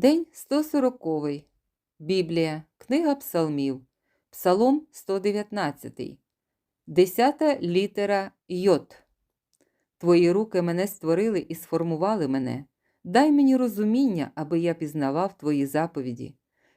День 140. Біблія, Книга Псалмів, Псалом 119. Десята літера Йот. Твої руки мене створили і сформували мене. Дай мені розуміння, аби я пізнавав твої заповіді.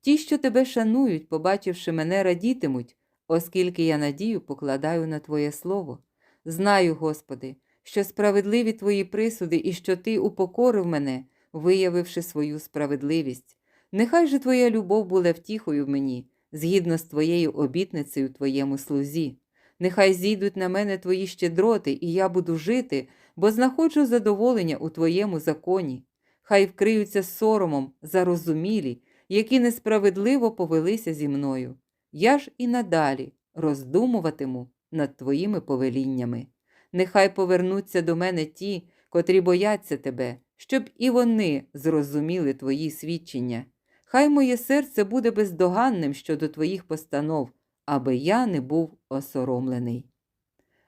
Ті, що тебе шанують, побачивши мене, радітимуть, оскільки я надію покладаю на Твоє Слово. Знаю, Господи, що справедливі Твої присуди і що Ти упокорив мене, виявивши свою справедливість. Нехай же Твоя любов буде втіхою в мені, згідно з Твоєю обітницею Твоєму слузі. Нехай зійдуть на мене Твої щедроти, і я буду жити, бо знаходжу задоволення у Твоєму законі. Хай вкриються соромом зарозумілі, які несправедливо повелися зі мною. Я ж і надалі роздумуватиму над Твоїми повеліннями. Нехай повернуться до мене ті, котрі бояться Тебе, щоб і вони зрозуміли Твої свідчення. Хай моє серце буде бездоганним щодо Твоїх постанов, аби я не був осоромлений.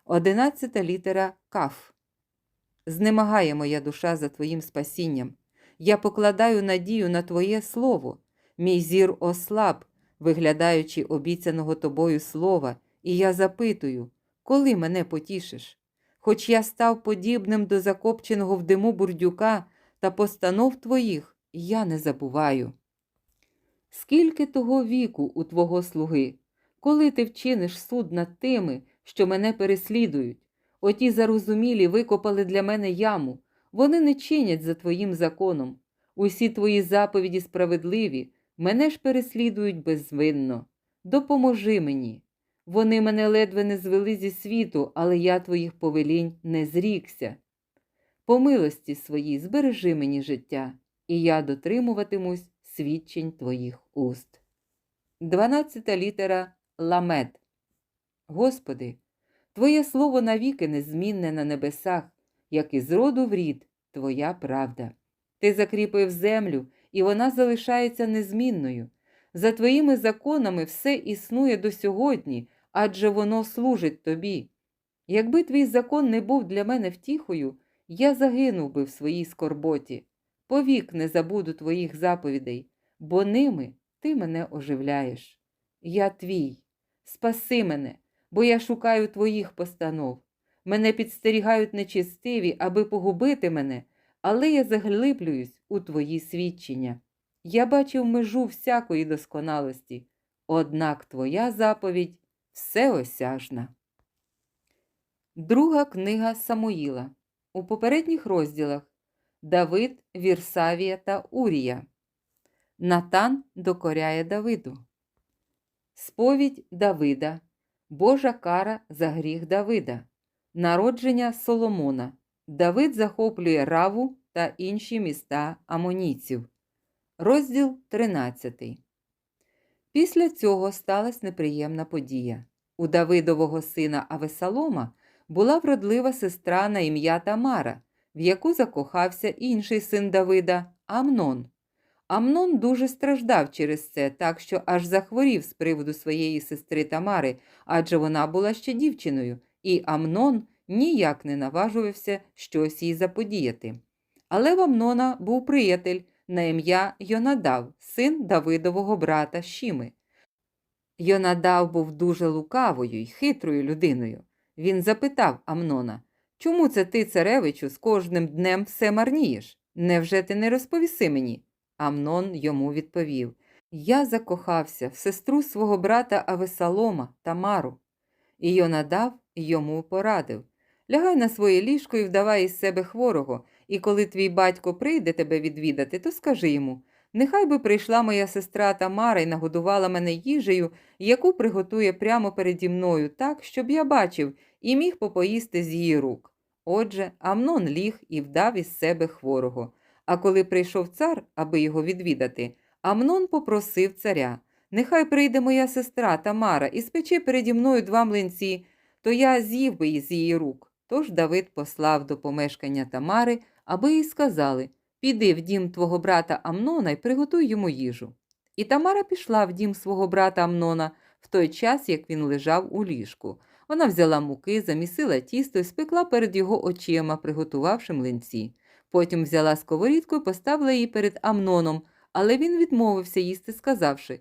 Одинадцята літера Каф. Знемагає моя душа за Твоїм спасінням. Я покладаю надію на Твоє Слово. Мій зір ослаб, виглядаючи обіцяного тобою слова, і я запитую, коли мене потішиш? Хоч я став подібним до закопченого в диму бурдюка та постанов твоїх, я не забуваю. Скільки того віку у твого слуги, коли ти вчиниш суд над тими, що мене переслідують? Оті зарозумілі викопали для мене яму, вони не чинять за твоїм законом. Усі твої заповіді справедливі, мене ж переслідують безвинно. Допоможи мені. Вони мене ледве не звели зі світу, але я твоїх повелінь не зрікся. По милості своїй збережи мені життя, і я дотримуватимусь свідчень твоїх уст. Дванадцята літера Ламед. Господи, Твоє слово навіки незмінне на небесах, як і з роду в рід, Твоя правда. Ти закріпив землю, і вона залишається незмінною. За твоїми законами все існує до сьогодні, адже воно служить тобі. Якби твій закон не був для мене втіхою, я загинув би в своїй скорботі. Повік не забуду твоїх заповідей, бо ними ти мене оживляєш. Я твій, спаси мене, бо я шукаю твоїх постанов. Мене підстерігають нечистиві, аби погубити мене, але я заглиблююсь у твої свідчення. Я бачив межу всякої досконалості, однак твоя заповідь всеосяжна. Друга книга Самуїла. У попередніх розділах Давид, Вірсавія та Урія. Натан докоряє Давиду. Сповідь Давида. Божа кара за гріх Давида. Народження Соломона. Давид захоплює Раву та інші міста амонійців. Розділ 13. Після цього сталася неприємна подія. У Давидового сина Авесалома була вродлива сестра на ім'я Тамара, в яку закохався інший син Давида Амнон. Амнон дуже страждав через це, так що аж захворів з приводу своєї сестри Тамари, адже вона була ще дівчиною, і Амнон ніяк не наважувався щось їй заподіяти. Але в Амнона був приятель на ім'я Йонадав, син Давидового брата Шіми. Йонадав був дуже лукавою й хитрою людиною. Він запитав Амнона, чому це ти, царевичу, з кожним днем все марнієш? Невже ти не розповіси мені? Амнон йому відповів Я закохався в сестру свого брата Авесалома Тамару. І Йонадав йому порадив Лягай на своє ліжко і вдавай із себе хворого, і коли твій батько прийде тебе відвідати, то скажи йому нехай би прийшла моя сестра Тамара і нагодувала мене їжею, яку приготує прямо переді мною, так, щоб я бачив і міг попоїсти з її рук. Отже, Амнон ліг і вдав із себе хворого. А коли прийшов цар, аби його відвідати, Амнон попросив царя Нехай прийде моя сестра Тамара і спече переді мною два млинці, то я з'їв би із її рук. Тож Давид послав до помешкання Тамари, аби їй сказали Піди в дім твого брата Амнона і приготуй йому їжу. І Тамара пішла в дім свого брата Амнона в той час, як він лежав у ліжку. Вона взяла муки, замісила тісто і спекла перед його очима, приготувавши млинці. Потім взяла сковорідку і поставила її перед Амноном, але він відмовився їсти, сказавши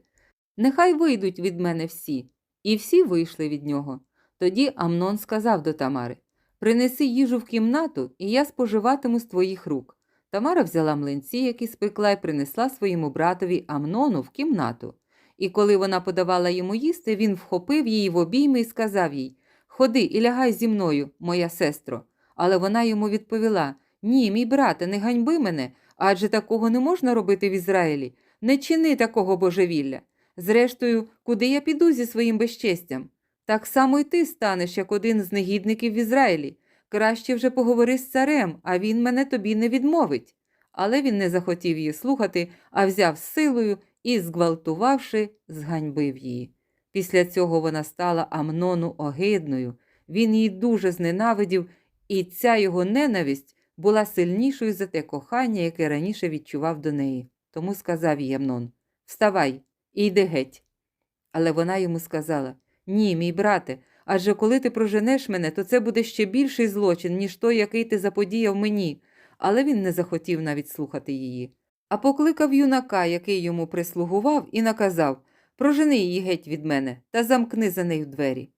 Нехай вийдуть від мене всі. І всі вийшли від нього. Тоді Амнон сказав до Тамари Принеси їжу в кімнату, і я споживатиму з твоїх рук. Тамара взяла млинці, які спекла, і принесла своєму братові Амнону в кімнату. І коли вона подавала йому їсти, він вхопив її в обійми і сказав їй Ходи і лягай зі мною, моя сестро. Але вона йому відповіла Ні, мій брате, не ганьби мене, адже такого не можна робити в Ізраїлі. Не чини такого божевілля. Зрештою, куди я піду зі своїм безчестям? Так само й ти станеш, як один з негідників в Ізраїлі. Краще вже поговори з царем, а він мене тобі не відмовить. Але він не захотів її слухати, а взяв силою і, зґвалтувавши, зганьбив її. Після цього вона стала Амнону огидною. Він її дуже зненавидів, і ця його ненависть була сильнішою за те кохання, яке раніше відчував до неї. Тому сказав їй Амнон Вставай і йди геть. Але вона йому сказала Ні, мій брате, адже коли ти проженеш мене, то це буде ще більший злочин, ніж той, який ти заподіяв мені. Але він не захотів навіть слухати її. А покликав юнака, який йому прислугував, і наказав Прожени її геть від мене та замкни за нею двері.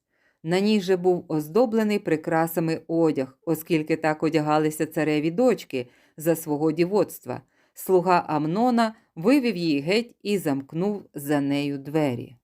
На ній же був оздоблений прикрасами одяг, оскільки так одягалися цареві дочки за свого дівоцтва. Слуга Амнона вивів її геть і замкнув за нею двері.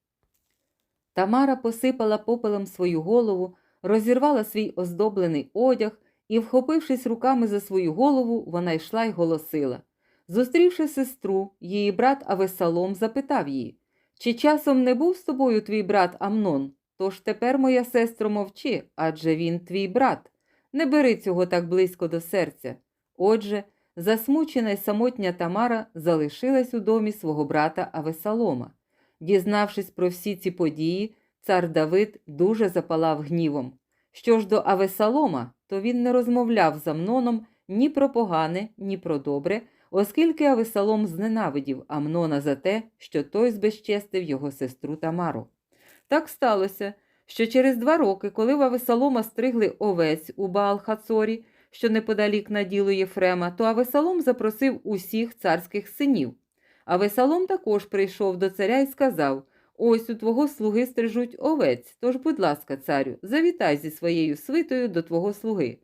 Тамара посипала попелом свою голову, розірвала свій оздоблений одяг і, вхопившись руками за свою голову, вона йшла й голосила. Зустрівши сестру, її брат Авесалом запитав її Чи часом не був з тобою твій брат Амнон? Тож тепер, моя сестро, мовчи, адже він твій брат. Не бери цього так близько до серця. Отже, засмучена й самотня Тамара залишилась у домі свого брата Авесалома. Дізнавшись про всі ці події, цар Давид дуже запалав гнівом. Що ж до Авесалома, то він не розмовляв з Амноном ні про погане, ні про добре, оскільки Авесалом зненавидів Амнона за те, що той збезчестив його сестру Тамару. Так сталося, що через два роки, коли в Авесалома стригли овець у Баал-Хацорі, що неподалік на діло Єфрема, то Авесалом запросив усіх царських синів. Авесалом також прийшов до царя і сказав Ось у твого слуги стрижуть овець, тож, будь ласка, царю, завітай зі своєю свитою до твого слуги.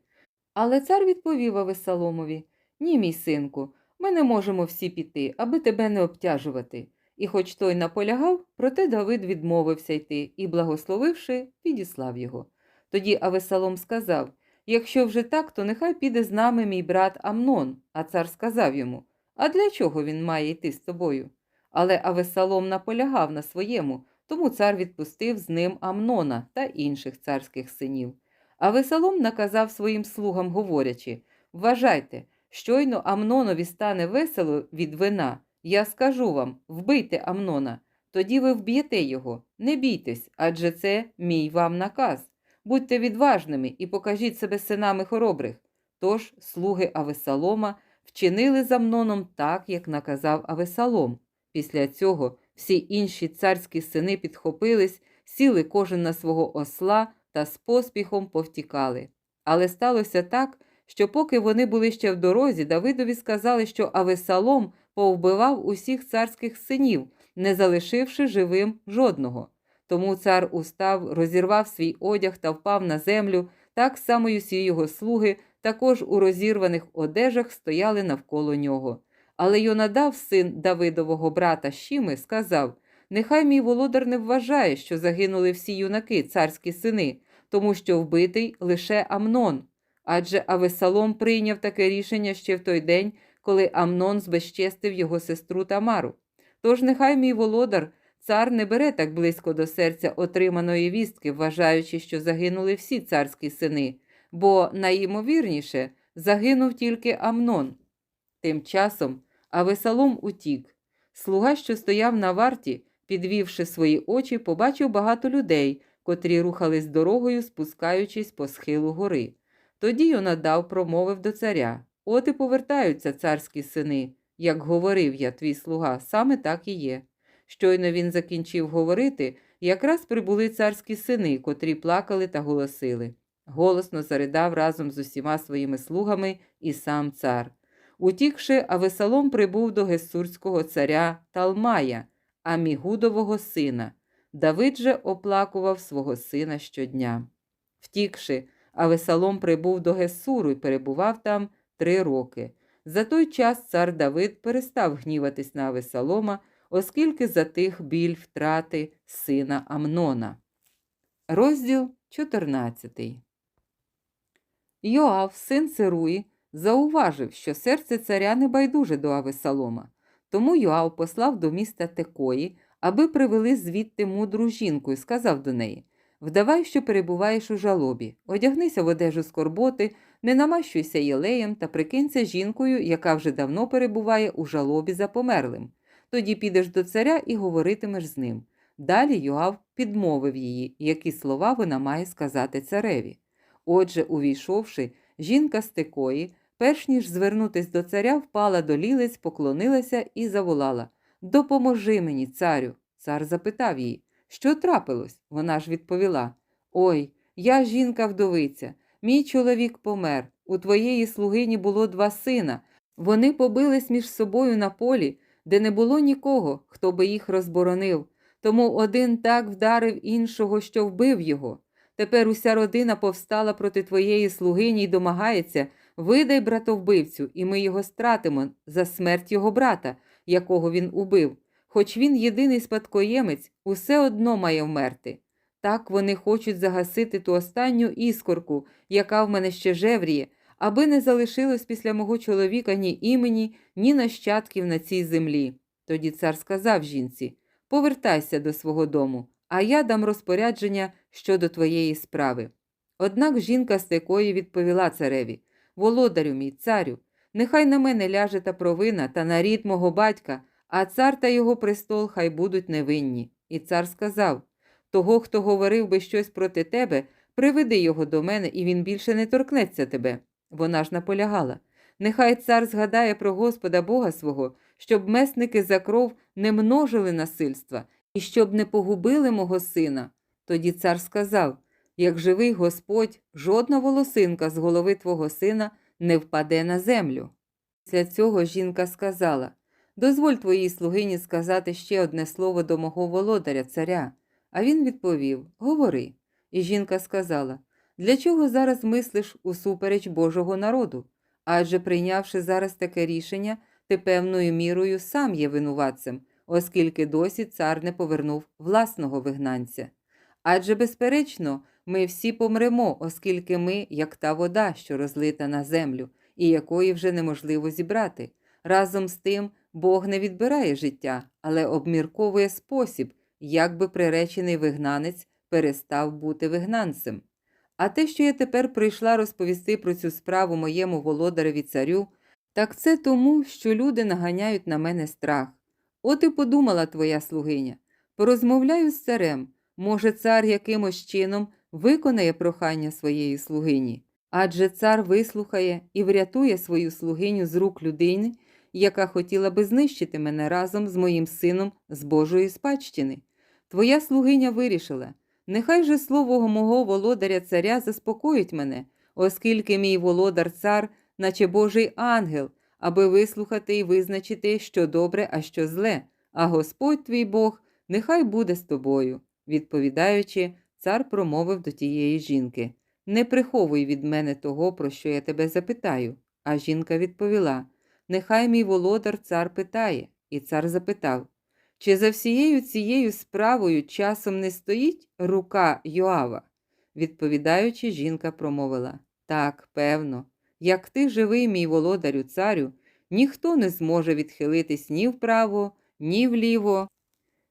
Але цар відповів Авесаломові Ні, мій синку, ми не можемо всі піти, аби тебе не обтяжувати. І хоч той наполягав, проте Давид відмовився йти і, благословивши, підіслав його. Тоді Авесалом сказав Якщо вже так, то нехай піде з нами мій брат Амнон. А цар сказав йому А для чого він має йти з тобою? Але Авесалом наполягав на своєму, тому цар відпустив з ним Амнона та інших царських синів. Авесалом наказав своїм слугам, говорячи Вважайте, щойно Амнонові стане весело від вина. Я скажу вам вбийте Амнона, тоді ви вб'єте його. Не бійтесь, адже це мій вам наказ. Будьте відважними і покажіть себе синами хоробрих. Тож слуги Авесалома вчинили з Амноном так, як наказав Авесалом. Після цього всі інші царські сини підхопились, сіли кожен на свого осла та з поспіхом повтікали. Але сталося так, що поки вони були ще в дорозі, Давидові сказали, що Авесалом повбивав усіх царських синів, не залишивши живим жодного. Тому цар устав, розірвав свій одяг та впав на землю, так само й усі його слуги, також у розірваних одежах стояли навколо нього. Але Йонадав, син Давидового брата Щіми, сказав Нехай мій володар не вважає, що загинули всі юнаки, царські сини, тому що вбитий лише Амнон. Адже Авесалом прийняв таке рішення ще в той день, коли Амнон збезчестив його сестру Тамару. Тож нехай мій володар, цар не бере так близько до серця отриманої вістки, вважаючи, що загинули всі царські сини, бо найімовірніше загинув тільки Амнон. Тим часом Авесалом утік. Слуга, що стояв на варті, підвівши свої очі, побачив багато людей, котрі рухались дорогою, спускаючись по схилу гори. Тоді Йонадав промовив до царя От і повертаються царські сини. Як говорив я, твій слуга, саме так і є. Щойно він закінчив говорити, якраз прибули царські сини, котрі плакали та голосили. Голосно заридав разом з усіма своїми слугами і сам цар. Утікши, Авесалом прибув до гессурського царя Талмая, Амігудового сина. Давид же оплакував свого сина щодня. Втікши, Авесалом прибув до Гесуру і перебував там три роки. За той час цар Давид перестав гніватись на Авесалома, оскільки затих біль втрати сина Амнона. Розділ 14 Йоав, син Церуї, зауважив, що серце царя не байдуже до Авесалома. Тому Йоав послав до міста Текої, аби привели звідти мудру жінку і сказав до неї Вдавай, що перебуваєш у жалобі, одягнися в одежу скорботи, не намащуйся єлеєм та прикинься жінкою, яка вже давно перебуває у жалобі за померлим. Тоді підеш до царя і говоритимеш з ним. Далі Йоав підмовив її, які слова вона має сказати цареві. Отже, увійшовши, жінка з текої, перш ніж звернутись до царя, впала до лілиць, поклонилася і заволала Допоможи мені, царю. Цар запитав її, що трапилось? Вона ж відповіла Ой, я жінка-вдовиця, мій чоловік помер. У твоєї слугині було два сина. Вони побились між собою на полі, де не було нікого, хто би їх розборонив. Тому один так вдарив іншого, що вбив його. Тепер уся родина повстала проти твоєї слугині й домагається видай братовбивцю, і ми його стратимо за смерть його брата, якого він убив. Хоч він єдиний спадкоємець, усе одно має вмерти. Так вони хочуть загасити ту останню іскорку, яка в мене ще жевріє, аби не залишилось після мого чоловіка ні імені, ні нащадків на цій землі. Тоді цар сказав жінці Повертайся до свого дому, а я дам розпорядження щодо твоєї справи. Однак жінка з такої відповіла цареві Володарю мій царю, нехай на мене ляже та провина та на рід мого батька, а цар та його престол хай будуть невинні. І цар сказав Того, хто говорив би щось проти тебе, приведи його до мене, і він більше не торкнеться тебе. Вона ж наполягала. Нехай цар згадає про Господа Бога свого, щоб месники за кров не множили насильства і щоб не погубили мого сина. Тоді цар сказав як живий Господь, жодна волосинка з голови твого сина не впаде на землю. Після цього жінка сказала Дозволь твоїй слугині сказати ще одне слово до мого володаря, царя. А він відповів Говори. І жінка сказала Для чого зараз мислиш усупереч Божого народу? Адже прийнявши зараз таке рішення, ти певною мірою сам є винуватцем, оскільки досі цар не повернув власного вигнанця. Адже, безперечно, ми всі помремо, оскільки ми, як та вода, що розлита на землю, і якої вже неможливо зібрати. Разом з тим, Бог не відбирає життя, але обмірковує спосіб, як би приречений вигнанець перестав бути вигнанцем. А те, що я тепер прийшла розповісти про цю справу моєму володареві царю, так це тому, що люди наганяють на мене страх. От і подумала твоя слугиня. Порозмовляю з царем. Може, цар якимось чином виконає прохання своєї слугині, адже цар вислухає і врятує свою слугиню з рук людини, яка хотіла би знищити мене разом з моїм сином з Божої спадщини. Твоя слугиня вирішила, нехай же слово мого володаря царя заспокоїть мене, оскільки мій володар цар, наче Божий ангел, аби вислухати і визначити, що добре, а що зле, а Господь твій Бог нехай буде з тобою. Відповідаючи, цар промовив до тієї жінки Не приховуй від мене того, про що я тебе запитаю. А жінка відповіла Нехай мій володар цар питає, і цар запитав Чи за всією цією справою часом не стоїть рука Йоава? Відповідаючи, жінка промовила Так, певно, як ти живий, мій володарю царю, ніхто не зможе відхилитись ні вправо, ні вліво,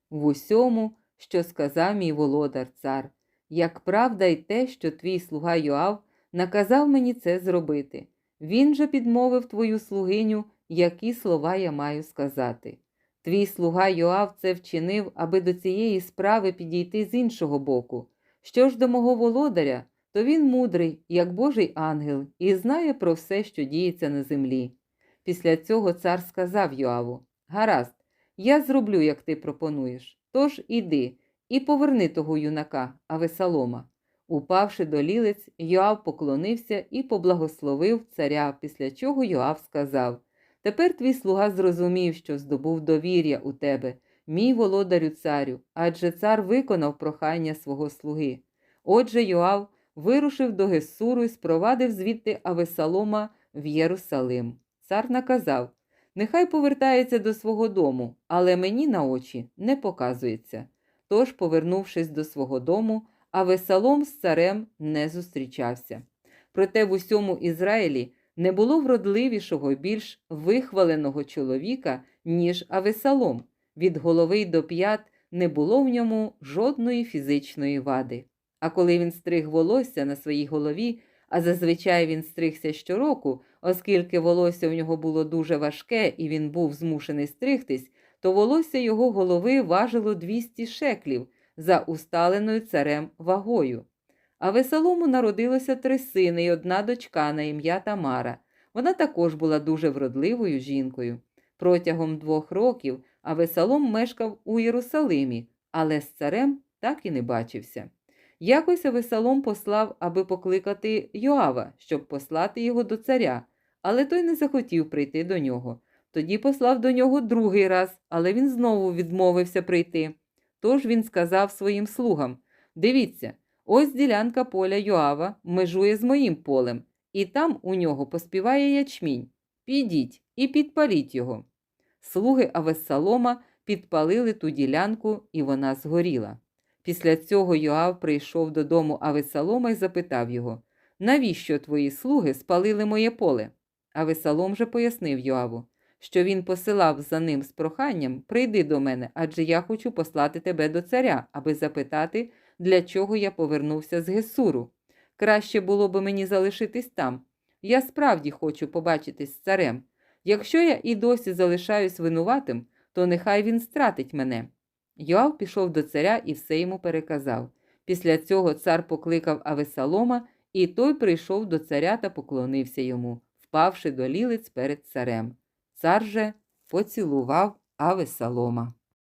в усьому, що сказав мій володар цар, як правда й те, що твій слуга Йоав наказав мені це зробити. Він же підмовив твою слугиню, які слова я маю сказати. Твій слуга Йоав це вчинив, аби до цієї справи підійти з іншого боку. Що ж до мого володаря, то він мудрий, як Божий ангел, і знає про все, що діється на землі. Після цього цар сказав Йоаву Гаразд, я зроблю, як ти пропонуєш. Тож іди і поверни того юнака, Авесалома. Упавши до лілиць, Йоав поклонився і поблагословив царя, після чого Йоав сказав Тепер твій слуга зрозумів, що здобув довір'я у тебе, мій володарю царю, адже цар виконав прохання свого слуги. Отже, Йоав вирушив до Гессуру і спровадив звідти Авесалома в Єрусалим. Цар наказав Нехай повертається до свого дому, але мені на очі не показується. Тож, повернувшись до свого дому, Авесалом з царем не зустрічався. Проте в усьому Ізраїлі не було вродливішого більш вихваленого чоловіка, ніж Авесалом. Від голови до п'ят не було в ньому жодної фізичної вади. А коли він стриг волосся на своїй голові, а зазвичай він стригся щороку, оскільки волосся в нього було дуже важке і він був змушений стригтись, то волосся його голови важило 200 шеклів за усталеною царем вагою. А Весолому народилося три сини і одна дочка на ім'я Тамара. Вона також була дуже вродливою жінкою. Протягом двох років Авесалом мешкав у Єрусалимі, але з царем так і не бачився. Якось Авесалом послав, аби покликати Йоава, щоб послати його до царя, але той не захотів прийти до нього. Тоді послав до нього другий раз, але він знову відмовився прийти. Тож він сказав своїм слугам Дивіться, ось ділянка поля Йоава межує з моїм полем, і там у нього поспіває ячмінь. Підіть і підпаліть його. Слуги Авессалома підпалили ту ділянку, і вона згоріла. Після цього Йоав прийшов додому Авесалома і запитав його Навіщо твої слуги спалили моє поле? Авесалом же пояснив Йоаву, що він посилав за ним з проханням Прийди до мене, адже я хочу послати тебе до царя, аби запитати, для чого я повернувся з Гесуру. Краще було би мені залишитись там. Я справді хочу побачитись з царем. Якщо я і досі залишаюсь винуватим, то нехай він стратить мене. Йоав пішов до царя і все йому переказав. Після цього цар покликав Авесалома, і той прийшов до царя та поклонився йому, впавши до лілиць перед царем. Цар же поцілував Авесалома.